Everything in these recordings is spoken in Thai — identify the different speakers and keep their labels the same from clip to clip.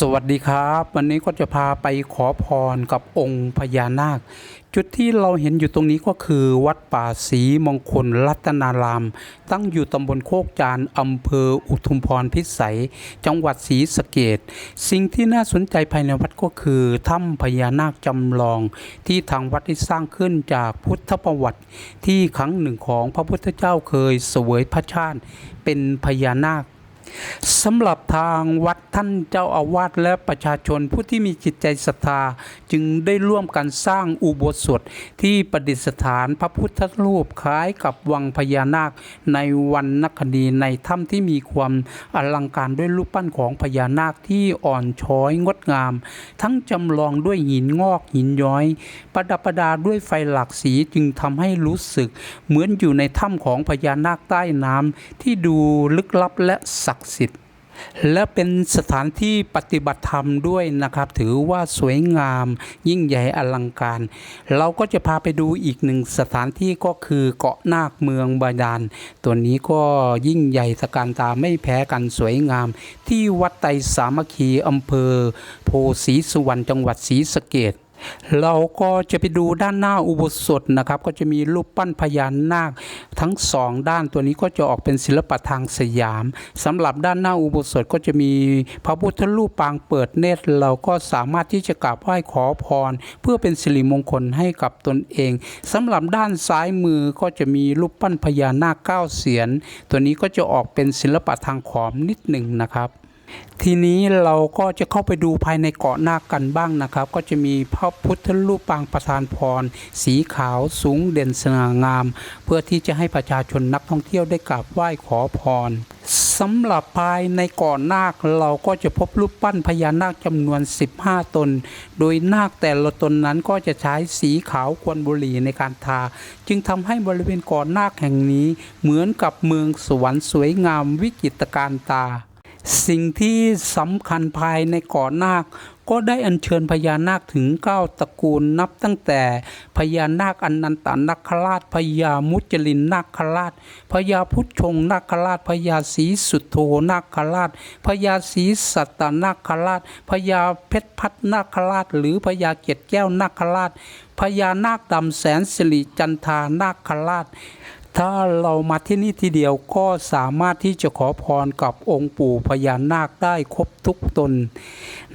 Speaker 1: สวัสดีครับ วันนี้ก็จะพาไปขอพรกับองค์พญานาค จุดที่เราเห็นอยู่ตรงนี้ก็คือ วัดป่าศรีมงคลรัตนาราม ตั้งอยู่ตำบลโคกจานอำเภออุทุมพรพิสัย จังหวัดศรีสะเกดสิ่งที่น่าสนใจภายในวัดก็คือถ้ำพญานาคจำลอง ที่ทางวัดได้สร้างขึ้นจากพุทธประวัติ ที่ครั้งหนึ่งของพระพุทธเจ้าเคยเสวยพระชาติเป็นพญานาค สำหรับทางวัดท่านเจ้าอาวาสและประชาชนผู้ที่มีจิตใจศรัทธา จึงได้ร่วมกันสร้างอุโบสถที่ประดิษฐานพระพุทธรูปคล้ายกับวังพญานาค ในวันนักคดีในถ้ำที่มีความอลังการด้วยรูปปั้นของพญานาคที่อ่อนช้อยงดงาม ทั้งจำลองด้วยหินงอกหินย้อย ประดับประดาด้วยไฟหลากสีจึงทำให้รู้สึก เหมือนอยู่ในถ้ำของพญานาคใต้น้ำที่ดูลึกลับและศักดิ์สิทธิ์และเป็นสถานที่ปฏิบัติธรรมด้วยนะครับ ถือว่าสวยงามยิ่งใหญ่อลังการ เราก็จะพาไปดูอีกหนึ่งสถานที่ก็คือเกาะนาคเมืองบาดาลตัวนี้ก็ยิ่งใหญ่สการตาไม่แพ้กันสวยงาม ที่วัดไตรสามัคคีอำเภอ โพศีสุวรรณจังหวัดศรีสะเกษ เราก็จะไปดูด้านหน้าอุโบสถนะครับ ก็จะมีรูปปั้นพญานาคทั้งสองด้านตัวนี้ก็จะออกเป็นศิลปะทางสยามสำหรับด้านหน้าอุโบสถก็จะมีพระพุทธรูปปางเปิดเนตร เราก็สามารถที่จะกราบไหว้ขอพร เพื่อเป็นสิริมงคลให้กับตนเองสำหรับด้านซ้ายมือก็จะมีรูปปั้นพญานาคเก้าเสียน ตัวนี้ก็จะออกเป็นศิลปะทางขอมนิดหนึ่งนะครับ ทีนี้เราก็จะเข้าไปดูภายในเกาะนาคกันบ้างนะครับ ก็จะมีพระพุทธรูปปางประธานพร สีขาวสูงเด่นสง่างาม เพื่อที่จะให้ประชาชนนักท่องเที่ยวได้กราบไหว้ขอพรสำหรับภายในเกาะนาคเราก็จะพบรูปปั้นพญานาคจำนวน 15 ตน โดยนาคแต่ละตนนั้นก็จะใช้สีขาวควนบุหรี่ในการทา จึงทำให้บริเวณเกาะนาคแห่งนี้เหมือนกับเมืองสวรรค์สวยงามวิจิตรการตา สิ่งที่สำคัญภายในกาะนาค ก็ได้อัญเชิญพญานาคถึงเก้าตระกูลนับตั้งแต่พญานาคอนันตานาคราชพญามุจลินนาคราชพญาพุทธชงนาคราชพญาศรีสุโธนาคราชพญาศรีสัตตนาคราชพญาเพชรพัฒนาคราช หรือพญาเกศแก้วนาคราชพญานาคดำแสนสิริจันทานาคราช ถ้าเรามาที่นี่ทีเดียวก็สามารถที่จะขอพรกับองค์ปู่พญานาคได้ครบทุกตน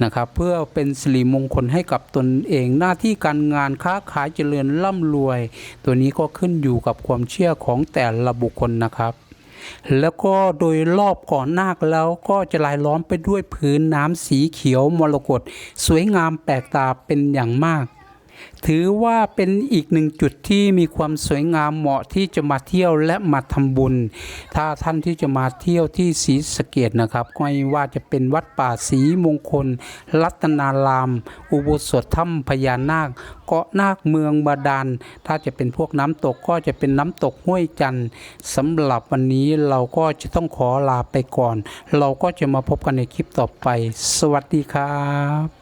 Speaker 1: นะครับ เพื่อเป็นสิริมงคลให้กับตนเองหน้าที่การงานค้าขายเจริญร่ำรวย ตัวนี้ก็ขึ้นอยู่กับความเชื่อของแต่ละบุคคลนะครับแล้วก็โดยรอบก่อนนาคแล้วก็จะลายล้อมไปด้วยพื้นน้ำสีเขียวมรกตสวยงามแปลกตาเป็นอย่างมาก ถือว่าเป็นอีกหนึ่งจุดที่มีความสวยงามเหมาะที่จะมาเที่ยวและมาทำบุญ ถ้าท่านที่จะมาเที่ยวที่ศรีสะเกดนะครับไม่ว่าจะเป็นวัดป่าศรีมงคล รัตนาราม อุโบสถถ้ำพญานาค เกาะนาคเมืองบาดาลถ้าจะเป็นพวกน้ำตกก็จะเป็นน้ำตกห้วยจันทร์สำหรับวันนี้เราก็จะต้องขอลาไปก่อน เราก็จะมาพบกันในคลิปต่อไป สวัสดีครับ